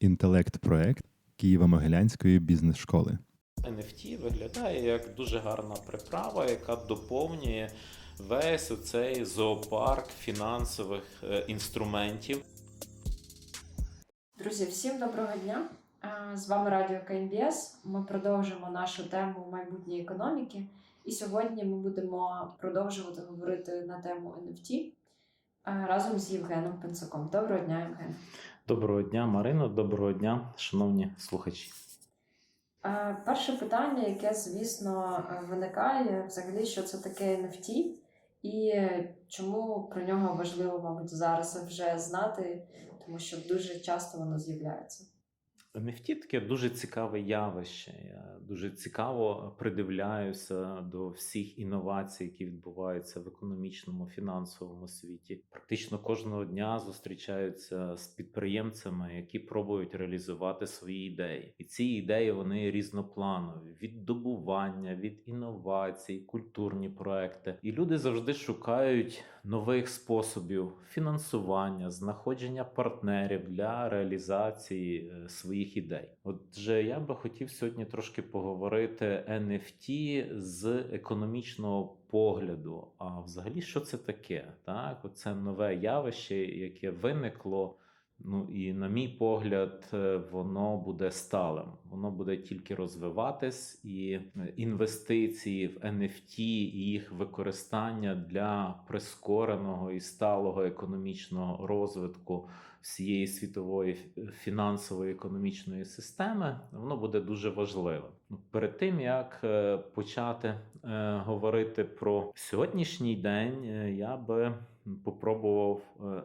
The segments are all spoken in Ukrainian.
інтелект-проект Києво-Могилянської бізнес-школи. NFT виглядає як дуже гарна приправа, яка доповнює весь оцей зоопарк фінансових е, інструментів. Друзі, всім доброго дня! З вами Радіо КНБС. Ми продовжимо нашу тему майбутньої економіки. І сьогодні ми будемо продовжувати говорити на тему NFT разом з Євгеном Пенсаком. Доброго дня, Євген. Доброго дня, Марино. Доброго дня, шановні слухачі. Перше питання, яке, звісно, виникає, взагалі, що це таке NFT, і чому про нього важливо, мабуть, зараз вже знати, тому що дуже часто воно з'являється. NFT таке дуже цікаве явище. Я дуже цікаво придивляюся до всіх інновацій, які відбуваються в економічному фінансовому світі. Практично кожного дня зустрічаються з підприємцями, які пробують реалізувати свої ідеї. І ці ідеї вони різнопланові: від добування, від інновацій, культурні проекти. І люди завжди шукають нових способів фінансування, знаходження партнерів для реалізації е, своїх ідей. Отже, я би хотів сьогодні трошки поговорити NFT з економічного погляду. А взагалі, що це таке? Так, оце нове явище, яке виникло. Ну і на мій погляд, е, воно буде сталим. Воно буде тільки розвиватись, і е, інвестиції в NFT і їх використання для прискореного і сталого економічного розвитку всієї світової фінансової економічної системи, воно буде дуже важливим. Ну, Перед тим як е, почати е, говорити про сьогоднішній день, е, я би попробував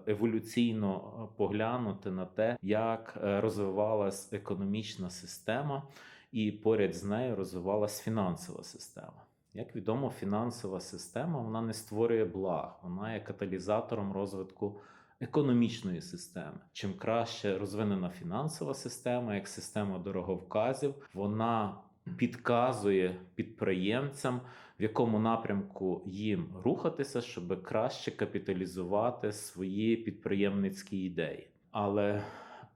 еволюційно поглянути на те, як розвивалась економічна система, і поряд з нею розвивалась фінансова система. Як відомо, фінансова система вона не створює благ, вона є каталізатором розвитку економічної системи. Чим краще розвинена фінансова система, як система дороговказів, вона підказує підприємцям, в якому напрямку їм рухатися, щоб краще капіталізувати свої підприємницькі ідеї. Але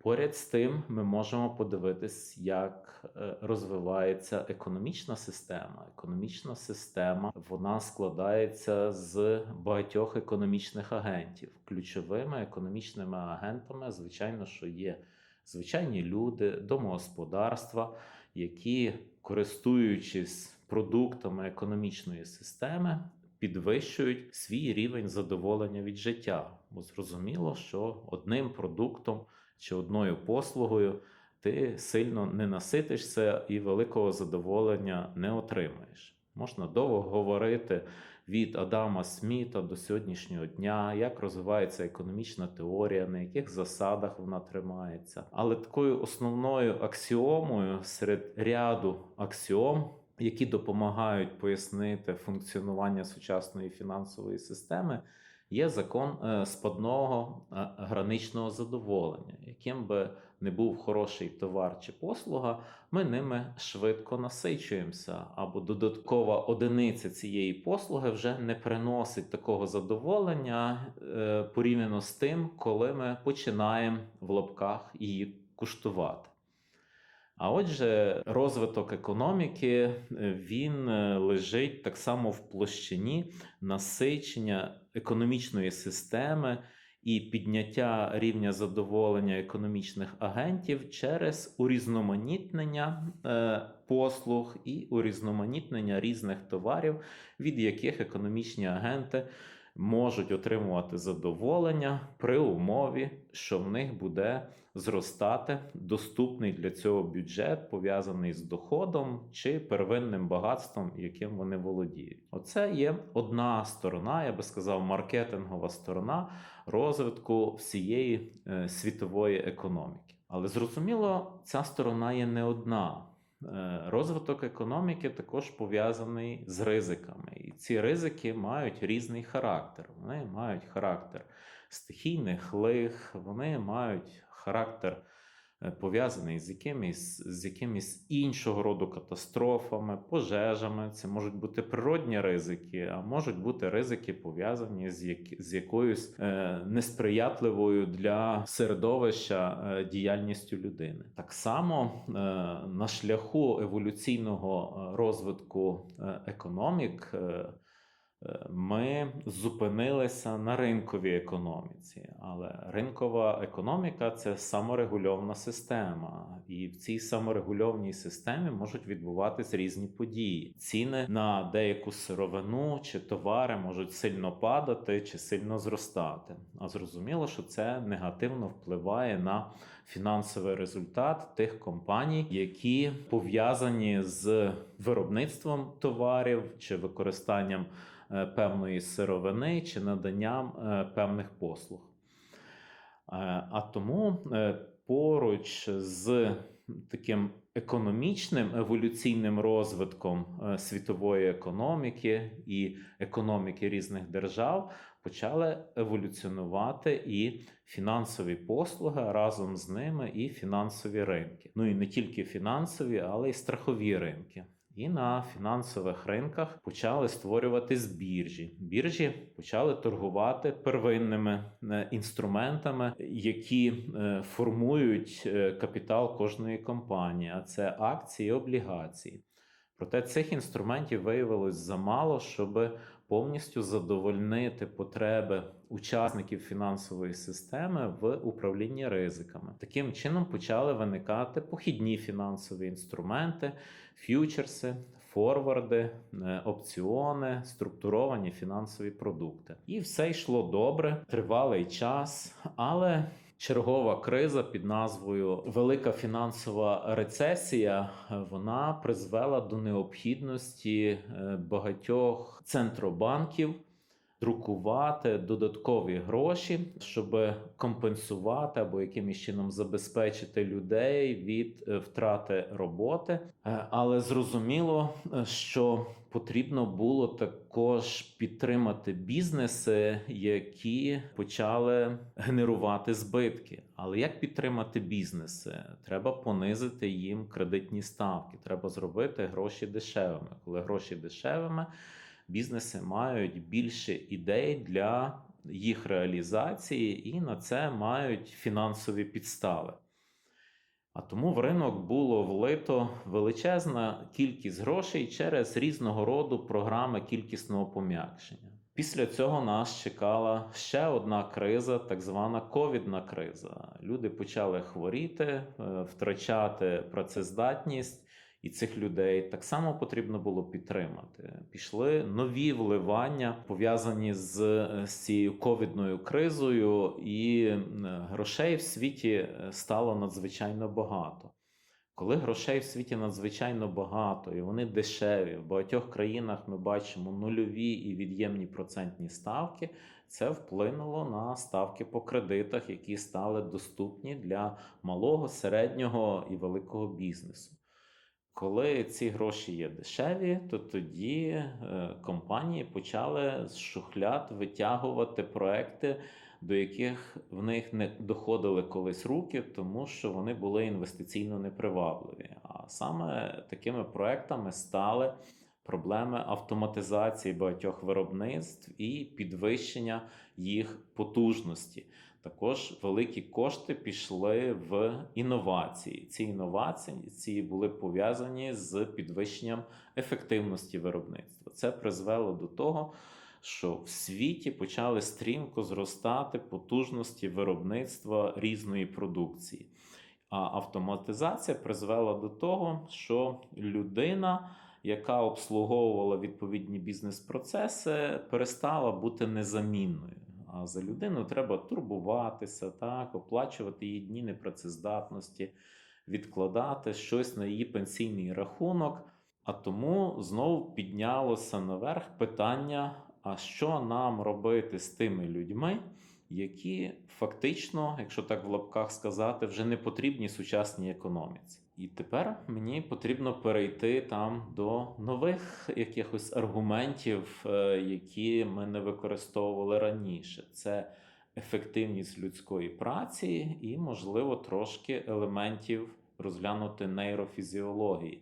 Поряд з тим, ми можемо подивитись, як розвивається економічна система. Економічна система вона складається з багатьох економічних агентів. Ключовими економічними агентами, звичайно, що є звичайні люди, домогосподарства, які, користуючись продуктами економічної системи, підвищують свій рівень задоволення від життя. Бо зрозуміло, що одним продуктом чи одною послугою ти сильно не наситишся і великого задоволення не отримаєш. Можна довго говорити від Адама Сміта до сьогоднішнього дня, як розвивається економічна теорія, на яких засадах вона тримається. Але такою основною аксіомою серед ряду аксіом, які допомагають пояснити функціонування сучасної фінансової системи, є закон спадного граничного задоволення, яким би не був хороший товар чи послуга, ми ними швидко насичуємося, або додаткова одиниця цієї послуги вже не приносить такого задоволення е, порівняно з тим, коли ми починаємо в лапках її куштувати. А отже, розвиток економіки він лежить так само в площині насичення економічної системи і підняття рівня задоволення економічних агентів через урізноманітнення послуг і урізноманітнення різних товарів, від яких економічні агенти можуть отримувати задоволення при умові, що в них буде зростати доступний для цього бюджет, пов'язаний з доходом чи первинним багатством, яким вони володіють. Оце є одна сторона, я би сказав, маркетингова сторона розвитку всієї е, світової економіки. Але зрозуміло, ця сторона є не одна. Розвиток економіки також пов'язаний з ризиками, і ці ризики мають різний характер. Вони мають характер стихійних лих, вони мають характер е, пов'язаний з якимись, з якимись іншого роду катастрофами, пожежами. Це можуть бути природні ризики, а можуть бути ризики пов'язані з, як, з якоюсь е, несприятливою для середовища е, діяльністю людини. Так само е, на шляху еволюційного е, розвитку е, економік. е, Е, Ми зупинилися на ринковій економіці, але ринкова економіка це саморегульована система, і в цій саморегульованій системі можуть відбуватись різні події. Ціни на деяку сировину чи товари можуть сильно падати чи сильно зростати. А зрозуміло, що це негативно впливає на фінансовий результат тих компаній, які пов'язані з виробництвом товарів чи використанням певної сировини чи наданням е, певних послуг. Е, А тому е, поруч з таким економічним еволюційним розвитком е, світової економіки і економіки різних держав почали еволюціонувати і фінансові послуги разом з ними і фінансові ринки. Ну і не тільки фінансові, але й страхові ринки. І на фінансових ринках почали створюватись біржі. Біржі почали торгувати первинними е, інструментами, які е, формують е, капітал кожної компанії, а це акції і облігації. Проте цих інструментів виявилось замало, щоб повністю задовольнити потреби учасників фінансової системи в управлінні ризиками. Таким чином почали виникати похідні фінансові інструменти, ф'ючерси, форварди, е, опціони, структуровані фінансові продукти. І все йшло добре, тривалий час, але. Чергова криза під назвою Велика фінансова рецесія вона призвела до необхідності е, багатьох центробанків друкувати додаткові гроші, щоб компенсувати або якимось чином забезпечити людей від е, втрати роботи. Е, Але зрозуміло, е, що потрібно було також підтримати бізнеси, які почали генерувати збитки. Але як підтримати бізнеси? Треба понизити їм кредитні ставки. Треба зробити гроші дешевими. Коли гроші дешевими, бізнеси мають більше ідей для їх реалізації, і на це мають фінансові підстави. А тому в ринок було влито величезна кількість грошей через різного роду програми кількісного пом'якшення. Після цього нас чекала ще одна криза, так звана ковідна криза. Люди почали хворіти, е, втрачати працездатність. І цих людей так само потрібно було підтримати. Пішли нові вливання пов'язані з, з цією ковідною кризою, і грошей в світі е, стало надзвичайно багато. Коли грошей в світі надзвичайно багато і вони дешеві, в багатьох країнах ми бачимо нульові і від'ємні процентні ставки, це вплинуло на ставки по кредитах, які стали доступні для малого, середнього і великого бізнесу. Коли ці гроші є дешеві, то тоді е, компанії почали з шухляд витягувати проекти, до яких в них не доходили колись руки, тому що вони були інвестиційно непривабливі. А саме такими проектами стали проблеми автоматизації багатьох виробництв і підвищення їх потужності. Також великі кошти пішли в інновації. Ці інновації ці були пов'язані з підвищенням ефективності виробництва. Це призвело до того, що в світі почали стрімко зростати потужності виробництва різної продукції. А автоматизація призвела до того, що людина, яка обслуговувала відповідні бізнес-процеси, перестала бути незамінною. А за людину треба турбуватися, так, оплачувати її дні непрацездатності, відкладати щось на її пенсійний рахунок. А тому знову піднялося наверх питання: а що нам робити з тими людьми, які фактично, якщо так в лапках сказати, вже не потрібні сучасній економіці. І тепер мені потрібно перейти там до нових якихось аргументів, е, які ми не використовували раніше. Це ефективність людської праці і, можливо, трошки елементів розглянути нейрофізіології.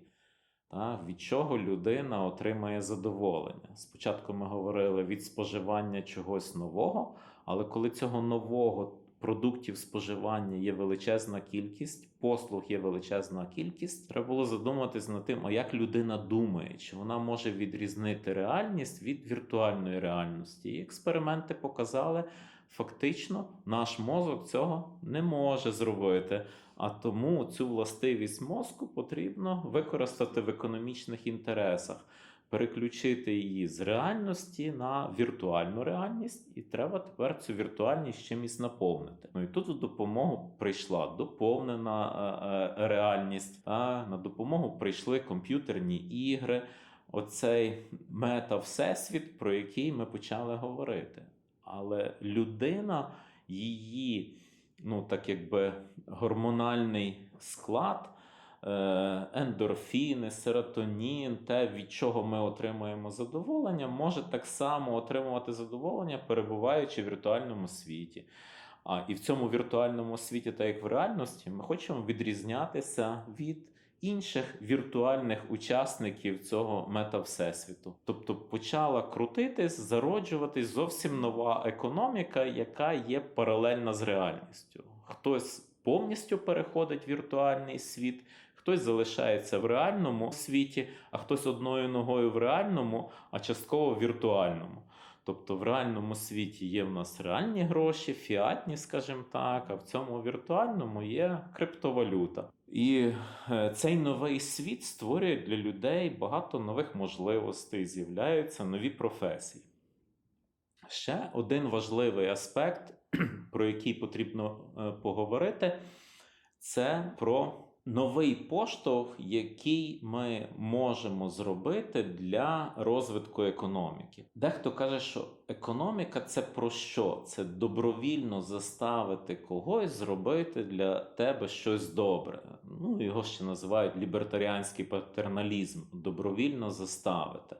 Та, від чого людина отримає задоволення. Спочатку ми говорили від споживання чогось нового, але коли цього нового продуктів споживання є величезна кількість, послуг є величезна кількість, треба було задуматись над тим, а як людина думає, чи вона може відрізнити реальність від віртуальної реальності. І експерименти показали, фактично наш мозок цього не може зробити. А тому цю властивість мозку потрібно використати в економічних інтересах, переключити її з реальності на віртуальну реальність, і треба тепер цю віртуальність чимось наповнити. Ну і тут в допомогу прийшла доповнена е, е, реальність. На допомогу прийшли комп'ютерні ігри. Оцей мета-всесвіт, про який ми почали говорити. Але людина, її, ну так якби гормональний склад, ендорфіни, серотонін, те, від чого ми отримуємо задоволення, може так само отримувати задоволення, перебуваючи в віртуальному світі. А і в цьому віртуальному світі, так як в реальності, ми хочемо відрізнятися від інших віртуальних учасників цього мета-всесвіту. Тобто почала крутитись, зароджуватись зовсім нова економіка, яка є паралельна з реальністю. Хтось повністю переходить в віртуальний світ, хтось залишається в реальному світі, а хтось одною ногою в реальному, а частково в віртуальному. Тобто в реальному світі є в нас реальні гроші, фіатні, скажімо так, а в цьому віртуальному є криптовалюта. І е, цей новий світ створює для людей багато нових можливостей, з'являються нові професії. Ще один важливий аспект, про який потрібно е, поговорити, це про новий поштовх, який ми можемо зробити для розвитку економіки. Дехто каже, що економіка це про що? Це добровільно заставити когось зробити для тебе щось добре. Ну, його ще називають лібертаріанський патерналізм добровільно заставити.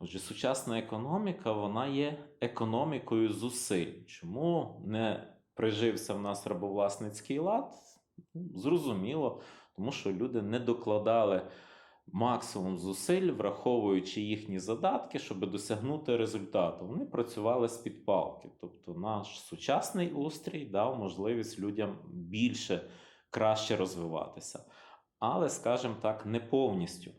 Отже, сучасна економіка вона є економікою зусиль. Чому не прижився в нас рабовласницький лад? Зрозуміло, тому що люди не докладали максимум зусиль, враховуючи їхні задатки, щоб досягнути результату. Вони працювали з під палки. Тобто наш сучасний устрій дав можливість людям більше краще розвиватися. Але, скажімо так, не повністю.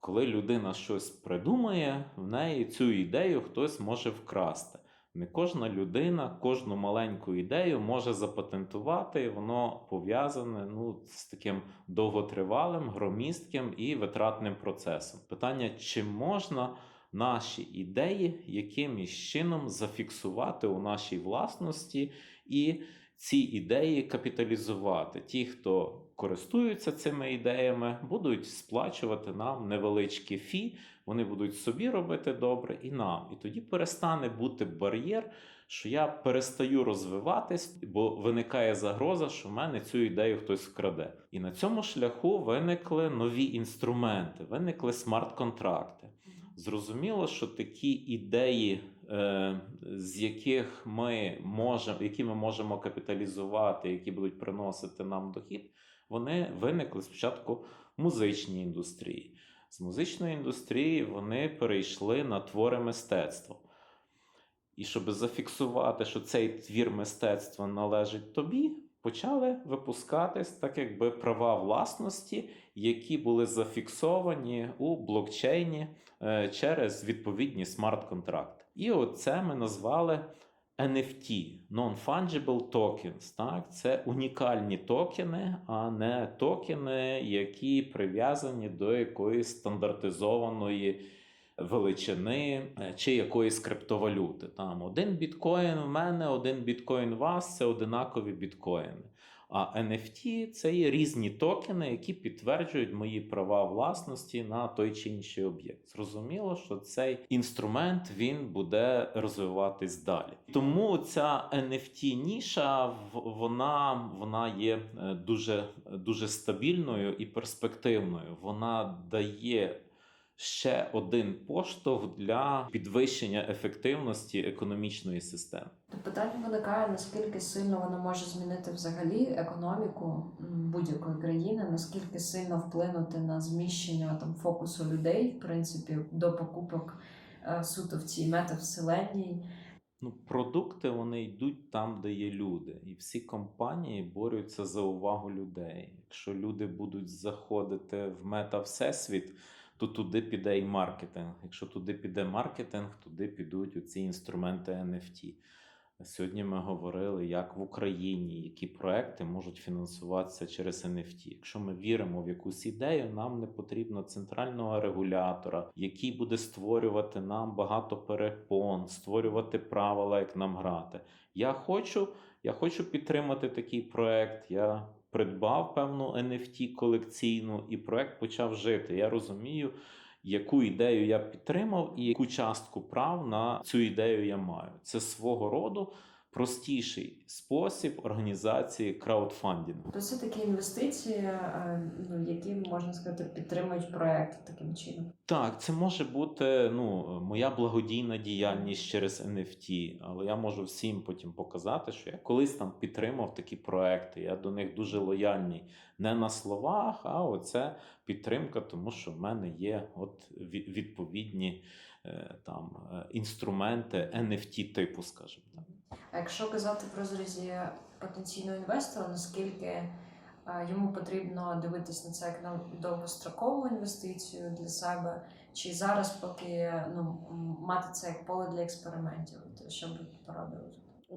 Коли людина щось придумає, в неї цю ідею хтось може вкрасти. Не кожна людина кожну маленьку ідею може запатентувати, і воно пов'язане ну, з таким довготривалим, громістким і витратним процесом. Питання, чи можна наші ідеї якимось чином зафіксувати у нашій власності і ці ідеї капіталізувати. Ті, хто користуються цими ідеями, будуть сплачувати нам невеличкі фі, вони будуть собі робити добре і нам. І тоді перестане бути бар'єр, що я перестаю розвиватись, бо виникає загроза, що в мене цю ідею хтось вкраде. І на цьому шляху виникли нові інструменти, виникли смарт-контракти. Зрозуміло, що такі ідеї, е, з яких ми можемо, які ми можемо капіталізувати, які будуть приносити нам дохід, вони виникли спочатку в музичній індустрії. З музичної індустрії вони перейшли на твори мистецтва. І щоб зафіксувати, що цей твір мистецтва належить тобі, почали випускатись так, якби права власності, які були зафіксовані у блокчейні е, через відповідні смарт-контракти. І оце ми назвали NFT Non-Fungible Tokens. Так? Це унікальні токени, а не токени, які прив'язані до якоїсь стандартизованої величини е, чи якоїсь криптовалюти. Там один біткоін в мене, один біткоін у вас це одинакові біткоїни. А NFT це є різні токени, які підтверджують мої права власності на той чи інший об'єкт. Зрозуміло, що цей інструмент він буде розвиватись далі. Тому ця NFT ніша вона, вона є е, дуже, дуже стабільною і перспективною. Вона дає ще один поштовх для підвищення ефективності економічної системи. Питання виникає, наскільки сильно воно може змінити взагалі економіку будь-якої країни, наскільки сильно вплинути на зміщення там фокусу людей, в принципі, до покупок е, суто в цій метавселенній. Ну, продукти вони йдуть там, де є люди, і всі компанії борються за увагу людей. Якщо люди будуть заходити в мета всесвіт, то туди піде і маркетинг. Якщо туди піде маркетинг, туди підуть оці інструменти NFT. Сьогодні ми говорили, як в Україні які проекти можуть фінансуватися через NFT. Якщо ми віримо в якусь ідею, нам не потрібно центрального регулятора, який буде створювати нам багато перепон, створювати правила, як нам грати. Я хочу, я хочу підтримати такий проект. Я придбав певну NFT колекційну, і проект почав жити. Я розумію, яку ідею я підтримав, і яку частку прав на цю ідею я маю. Це свого роду простіший спосіб організації краудфандингу. То це такі інвестиції, е, ну, які можна сказати підтримують проект таким чином. Так, це може бути ну, моя благодійна діяльність через NFT, але я можу всім потім показати, що я колись там підтримав такі проекти. Я до них дуже лояльний не на словах, а оце підтримка, тому що в мене є от відповідні е, там е, інструменти NFT типу, скажімо так. А якщо казати в розрізі потенційного інвестора, наскільки е, йому потрібно дивитись на це як на довгострокову інвестицію для себе, чи зараз поки ну, мати це як поле для експериментів, то що би порадили?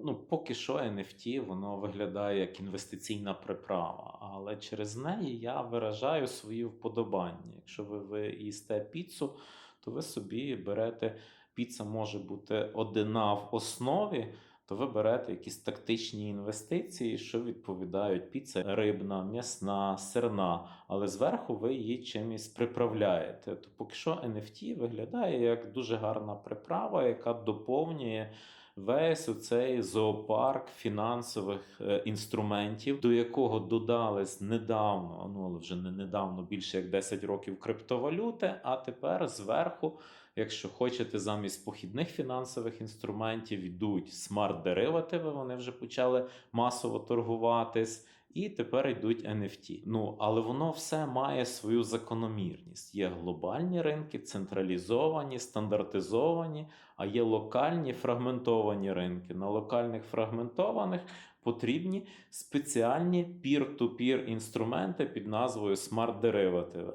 Ну, поки що NFT воно виглядає як інвестиційна приправа, але через неї я виражаю свої вподобання. Якщо ви, ви їсте піцу, то ви собі берете піца може бути одна в основі, то ви берете якісь тактичні інвестиції, що відповідають піца рибна, м'ясна, сирна, але зверху ви її чимось приправляєте. То поки що NFT виглядає як дуже гарна приправа, яка доповнює весь оцей зоопарк фінансових е, інструментів, до якого додались недавно, ну але вже не недавно, більше як 10 років криптовалюти. А тепер зверху, якщо хочете, замість похідних фінансових інструментів йдуть смарт-деривативи, вони вже почали масово торгуватись. І тепер йдуть NFT. Ну але воно все має свою закономірність. Є глобальні ринки, централізовані, стандартизовані, а є локальні фрагментовані ринки. На локальних фрагментованих потрібні спеціальні пір-ту-пір інструменти під назвою смарт-деривативи.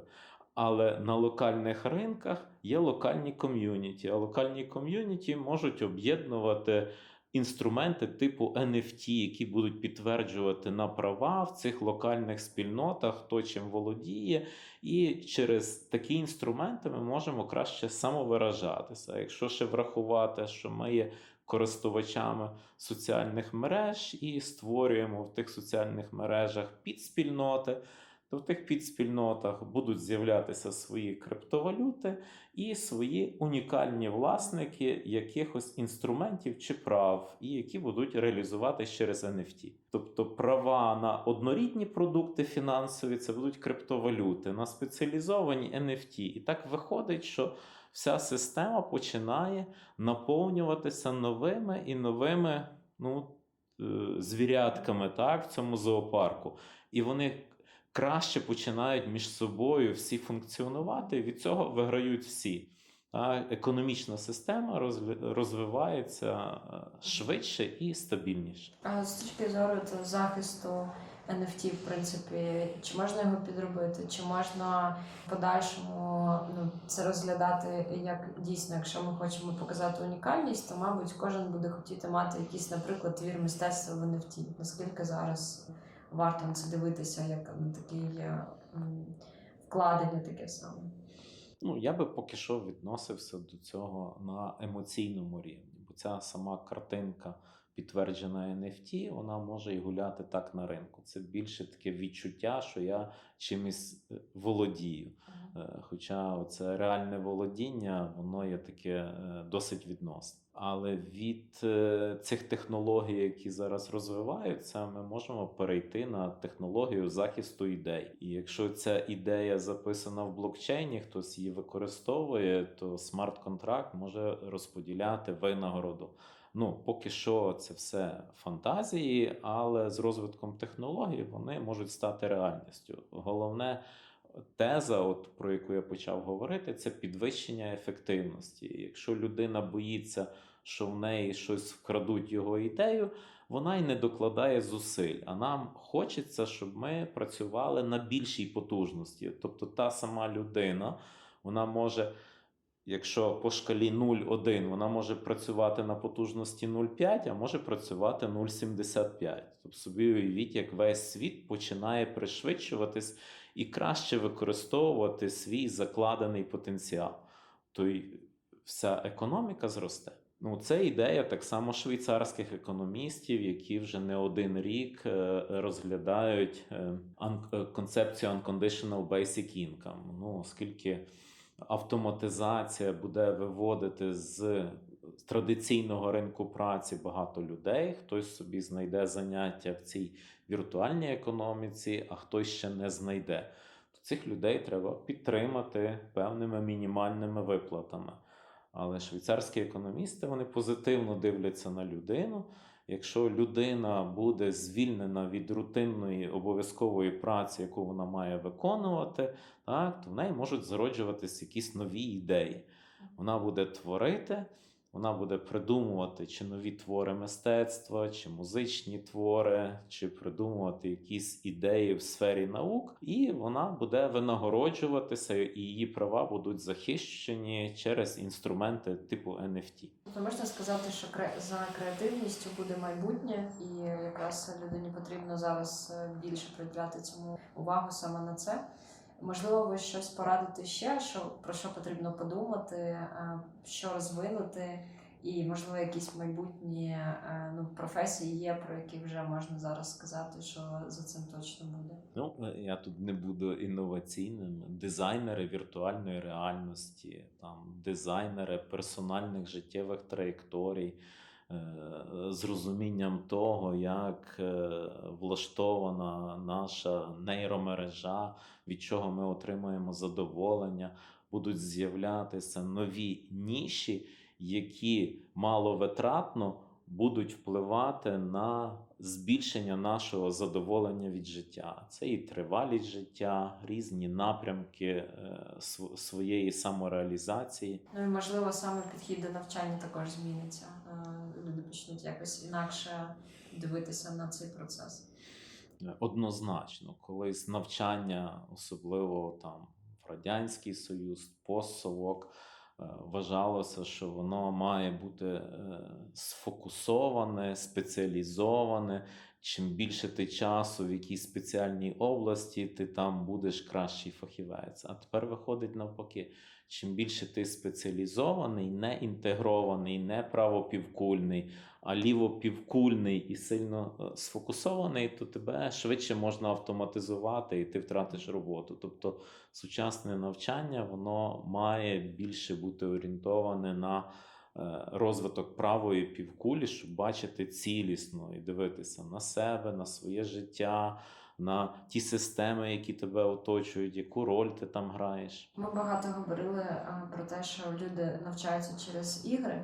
Але на локальних ринках є локальні ком'юніті, а локальні ком'юніті можуть об'єднувати інструменти типу NFT, які будуть підтверджувати на права в цих локальних спільнотах, хто чим володіє, і через такі інструменти ми можемо краще самовиражатися. Якщо ще врахувати, що ми є користувачами соціальних мереж і створюємо в тих соціальних мережах підспільноти. То в тих підспільнотах будуть з'являтися свої криптовалюти і свої унікальні власники якихось інструментів чи прав, і які будуть реалізувати через NFT. Тобто права на однорідні продукти фінансові це будуть криптовалюти, на спеціалізовані NFT. І так виходить, що вся система починає наповнюватися новими і новими ну, е, звірятками так, в цьому зоопарку. І вони краще починають між собою всі функціонувати, від цього виграють всі. Економічна система розви- розвивається е, швидше і стабільніше. А з точки зору то захисту NFT, в принципі, чи можна його підробити, чи можна в подальшому ну, це розглядати як дійсно, якщо ми хочемо показати унікальність, то мабуть кожен буде хотіти мати якийсь, наприклад, твір мистецтва в NFT. Наскільки зараз варто на це дивитися, як на такий е, вкладення таке саме? Ну, я би поки що відносився до цього на емоційному рівні, бо ця сама картинка, підтверджена NFT, вона може і гуляти так на ринку. Це більше таке відчуття, що я чимось е, володію. Е, Хоча це реальне володіння, воно є таке досить відносне. Але від е, цих технологій, які зараз розвиваються, ми можемо перейти на технологію захисту ідей. І якщо ця ідея записана в блокчейні, хтось її використовує, то смарт-контракт може розподіляти винагороду. Ну, поки що це все фантазії, але з розвитком технологій вони можуть стати реальністю. Головне теза, от про яку я почав говорити, це підвищення ефективності. Якщо людина боїться, що в неї щось вкрадуть його ідею, вона й не докладає зусиль. А нам хочеться, щоб ми працювали на більшій потужності. Тобто та сама людина, вона може. Якщо по шкалі 0,1 вона може працювати на потужності 0,5, а може працювати 0,75. Тобто собі уявіть, як весь світ починає пришвидшуватись і краще використовувати свій закладений потенціал, то й вся економіка зросте. Ну, це ідея так само швейцарських економістів, які вже не один рік е, розглядають е, е, концепцію unconditional basic income. Ну, оскільки автоматизація буде виводити з традиційного ринку праці багато людей, хтось собі знайде заняття в цій віртуальній економіці, а хтось ще не знайде. То цих людей треба підтримати певними мінімальними виплатами. Але швейцарські економісти вони позитивно дивляться на людину. Якщо людина буде звільнена від рутинної обов'язкової праці, яку вона має виконувати, так, то в неї можуть зароджуватись якісь нові ідеї. Вона буде творити, вона буде придумувати чи нові твори мистецтва, чи музичні твори, чи придумувати якісь ідеї в сфері наук, і вона буде винагороджуватися, і її права будуть захищені через інструменти типу NFT. Тобто можна сказати, що за креативністю буде майбутнє, і якраз людині потрібно зараз е, більше приділяти цьому увагу саме на це. Можливо, ви щось порадите ще, що про що потрібно подумати, е, що розвинути, і можливо якісь майбутні е, ну, професії є, про які вже можна зараз сказати, що за цим точно буде. Ну, е, я тут не буду інноваційним. Дизайнери віртуальної реальності, там дизайнери персональних життєвих траєкторій, з розумінням того, як е, влаштована наша нейромережа, від чого ми отримуємо задоволення, будуть з'являтися нові ніші, які маловитратно будуть впливати на збільшення нашого задоволення від життя. Це і тривалість життя, різні напрямки е, своєї самореалізації. Ну і можливо саме підхід до навчання також зміниться. Почнуть якось інакше дивитися на цей процес. Однозначно, колись навчання, особливо там в Радянський Союз, постсовок, е, вважалося, що воно має бути е, сфокусоване, спеціалізоване. Чим більше ти часу в якійсь спеціальній області, ти там будеш кращий фахівець. А тепер виходить навпаки. Чим більше ти спеціалізований, не інтегрований, не правопівкульний, а лівопівкульний і сильно е, сфокусований, то тебе швидше можна автоматизувати і ти втратиш роботу. Тобто сучасне навчання воно має більше бути орієнтоване на розвиток правої півкулі, щоб бачити цілісно і дивитися на себе, на своє життя, на ті системи, які тебе оточують, яку роль ти там граєш. Ми багато говорили е, про те, що люди навчаються через ігри,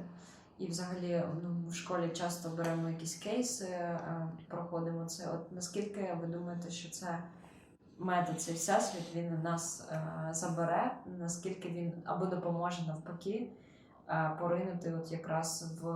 і взагалі ну, в школі часто беремо якісь кейси, е, проходимо це. От наскільки ви думаєте, що це метод, цей всесвіт він нас е, забере, наскільки він або допоможе навпаки е, поринути от якраз в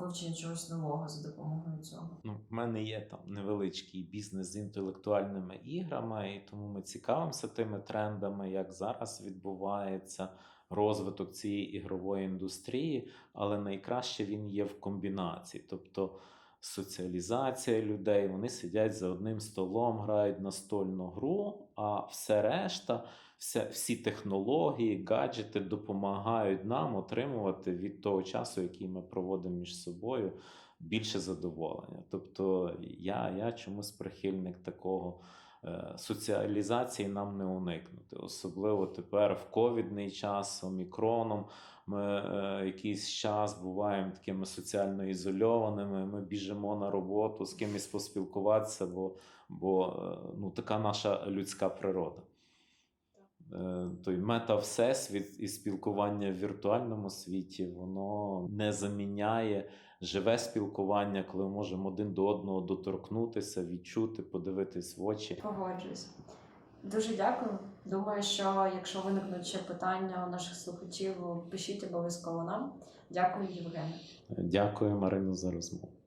вивчення чогось нового за допомогою цього? Ну, в мене є там невеличкий бізнес з інтелектуальними іграми, і тому ми цікавимося тими трендами, як зараз відбувається розвиток цієї ігрової індустрії, але найкраще він є в комбінації. Тобто соціалізація людей, вони сидять за одним столом, грають настольну гру, а все решта, все, всі технології, гаджети допомагають нам отримувати від того часу, який ми проводимо між собою, більше задоволення. Тобто я, я чомусь прихильник такого е, соціалізації нам не уникнути. Особливо тепер в ковідний час, омікроном. Ми е, якийсь час буваємо такими соціально ізольованими. Ми біжимо на роботу, з кимось поспілкуватися, бо, бо е, ну, така наша людська природа. Е, Той мета-всесвіт і спілкування в віртуальному світі, воно не заміняє живе спілкування, коли ми можемо один до одного доторкнутися, відчути, подивитись в очі. Погоджуюсь. Дуже дякую. Думаю, що якщо виникнуть ще питання у наших слухачів, пишіть обов'язково нам. Дякую, Євгене. Дякую, Марину, за розмову.